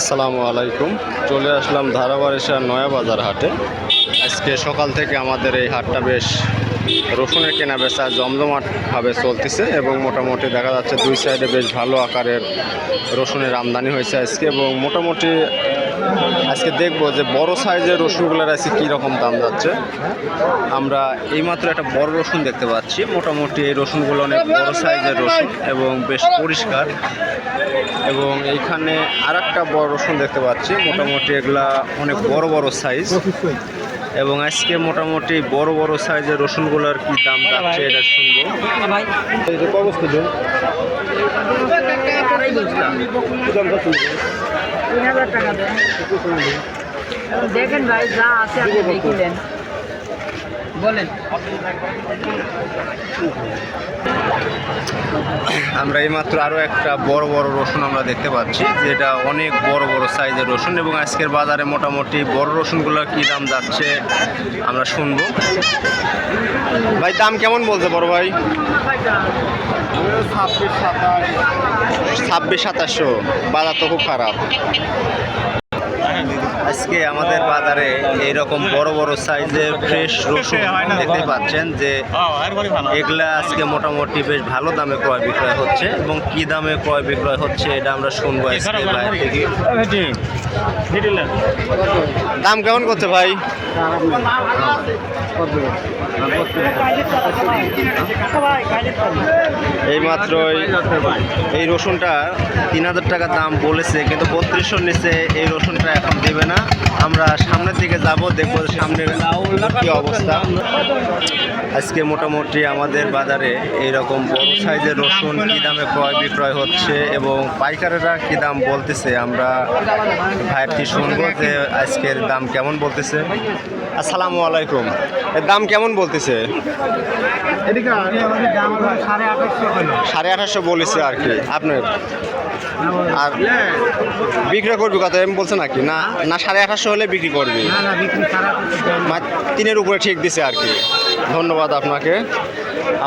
আসসালামু আলাইকুম। চলে আসলাম ধারাবাড়িশার নয়া বাজার হাটে। আজকে সকাল থেকে আমাদের এই হাটটা বেশ রসুনের কেনা বেচা জমজমাটভাবে চলতেছে এবং মোটামুটি দেখা যাচ্ছে দুই সাইডে বেশ ভালো আকারের রসুনের আমদানি হয়েছে আজকে এবং মোটামুটি আজকে দেখব যে বড় সাইজের রসুনগুলোর আজকে কী রকম দাম যাচ্ছে। আমরা এইমাত্র একটা বড় রসুন দেখতে পাচ্ছি। মোটামুটি এই রসুনগুলো অনেক বড় সাইজের রসুন এবং বেশ পরিষ্কার। এবং এইখানে আর একটা বড় রসুন দেখতে পাচ্ছি। মোটামুটি এগুলা অনেক বড় বড় সাইজ। এবং আজকে মোটামুটি বড় বড় সাইজের রসুনগুলোর কি দাম যাচ্ছে এটা শুনব। তিন হাজার টাকা দেন দেখেন ভাই যা আছে আপনি দেখিলেন বলেন। আমরা এইমাত্র আরও একটা বড় বড় রসুন আমরা দেখতে পাচ্ছি, যেটা অনেক বড় বড় সাইজের রসুন এবং আজকের বাজারে মোটামুটি বড় রসুনগুলোর কী দাম যাচ্ছে আমরা শুনব। ভাই, দাম কেমন বলছে বড় ভাই? ছাব্বিশ সাতাশশো। বাজার তো খুব খারাপ। আজকে আমাদের বাজারে এইরকম বড় বড় সাইজের ফ্রেশ রসুন দেখতে পাচ্ছেন যে এগুলা আজকে মোটামুটি বেশ ভালো দামে ক্রয় বিক্রয় হচ্ছে এবং কি দামে ক্রয় বিক্রয় হচ্ছে এটা আমরা শুনব আজকে বাইরে থেকে। দাম কেমন করছে ভাই? এই মাত্র এই রসুনটা তিন হাজার টাকা দাম বলেছে, কিন্তু বত্রিশশোর নিচে এই রসুনটা এখন দেবে না। আমরা সামনের দিকে যাব, দেখব সামনের কি অবস্থা। আজকে মোটামুটি আমাদের বাজারে এইরকম বড় সাইজের রসুন কী দামে ক্রয় বিক্রয় হচ্ছে এবং পাইকারেরা কী দাম বলতেছে? আমরা ভাইয়ের কি শুনব যে আজকের দাম কেমন বলতেছে? আসসালামু আলাইকুম। এর দাম কেমন বলতেছে? সাড়ে আঠাশশো বলেছে আর কি। আপনার? আর বিক্রি করবি কত? এম বলছে নাকি? না না সাড়ে আঠাশশো হলে বিক্রি করবি? তিনের উপরে ঠিক দিছে আর কি। ধন্যবাদ আপনাকে।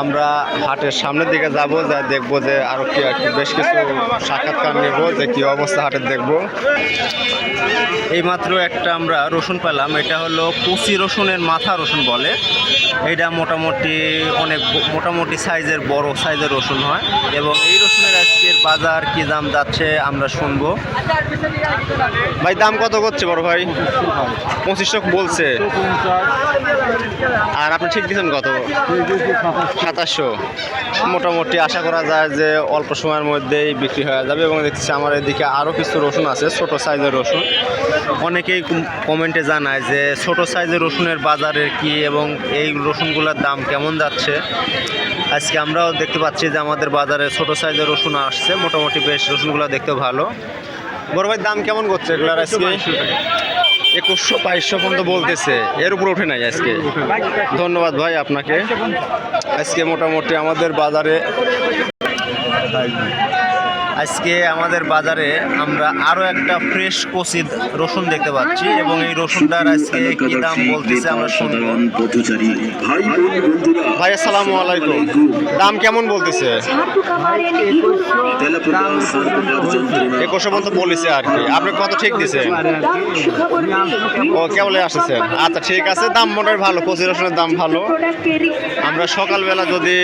আমরা হাটের সামনের দিকে যাব যা দেখব যে আরও কি আর কি বেশ কিছু সাক্ষাৎকার নেব যে কী অবস্থা হাটের দেখব। এইমাত্র একটা আমরা রসুন পেলাম। এটা হলো কুচি রসুনের মাথা রসুন বলে। এটা মোটামুটি অনেক মোটামুটি সাইজের বড় সাইজের রসুন হয়। এবং এই রসুনের আজকের বাজার কি দাম যাচ্ছে আমরা শুনব। ভাই, দাম কত করছে বড় ভাই? পঁচিশশো বলছে। আর আপনি ঠিক দিচ্ছেন কত? সাতাশশো। মোটামুটি আশা করা যায় যে অল্প সময়ের মধ্যেই বিক্রি হয়ে যাবে। এবং দেখছি আমার এদিকে আরও কিছু রসুন আছে, ছোট সাইজের রসুন। অনেকেই কমেন্টে জানায় যে ছোট সাইজের রসুনের বাজারের কি এবং এই রসুনগুলোর দাম কেমন যাচ্ছে? আজকে আমরাও দেখতে পাচ্ছি যে আমাদের বাজারে ছোট সাইজের রসুন আসছে, মোটামুটি বেশ রসুনগুলো দেখতে ভালো। বড় ভাই, দাম কেমন করছে এগুলার আজকে? একুশশো বাইশশো পর্যন্ত বলতেছে। এর উপর ওঠে নাই আজকে। ধন্যবাদ ভাই আপনাকে। আজকে মোটামুটি আমাদের বাজারে আজকে আমাদের বাজারে আমরা আরও একটা ফ্রেশ কচি রসুন দেখতে পাচ্ছি এবং এই রসুনটার আজকে কি দাম বলতেছে আমরা শুনব। ভাই আসসালামু আলাইকুম। দাম কেমন বলতেছে? একুশশো পর্যন্ত বলেছে আর কি। আপনি কত ঠিক দিছেন? ও কেবল আসতেছেন। আচ্ছা ঠিক আছে দাম মোটামুটি ভালো কচি রসুনের দাম ভালো। আমরা সকালবেলা যদি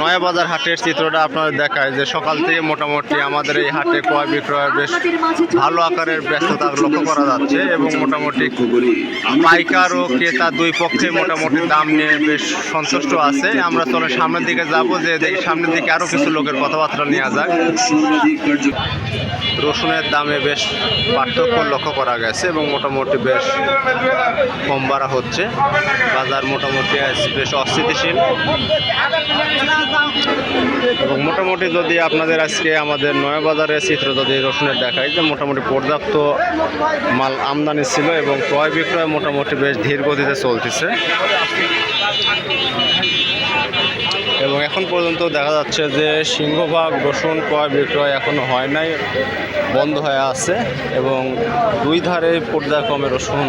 নয়া বাজার হাটের চিত্রটা আপনাদের দেখায় যে সকাল থেকে মোটামুটি আমাদের এই হাটে ক্রয় বিক্রয়ের বেশ ভালো আকারের ব্যস্ততা লক্ষ্য করা যাচ্ছে এবং মোটামুটি পাইকার ও ক্রেতা দুই পক্ষে মোটামুটি দাম নিয়ে বেশ সন্তুষ্ট আছে। আমরা চলে সামনের দিকে যাব, যে সামনের দিকে আরও কিছু লোকের কথাবার্তা নেওয়া যাক। রসুনের দামে বেশ পার্থক্য লক্ষ্য করা গেছে এবং মোটামুটি বেশ কম বাড়া হচ্ছে। বাজার মোটামুটি বেশ অস্থিতিশীল। এবং মোটামুটি যদি আপনাদের আজকে আমাদের নয়া বাজারের চিত্র যদি রসুনের দেখায়, যে মোটামুটি পর্যাপ্ত মাল আমদানি ছিল এবং ক্রয় বিক্রয় মোটামুটি বেশ ধীর গতিতে চলতেছে। এবং এখন পর্যন্ত দেখা যাচ্ছে যে সিংহভাগ রসুন ক্রয় বিক্রয় এখনও হয় নাই, বন্ধ হয়ে আছে এবং দুই ধারে পর্যায়ক্রমে রসুন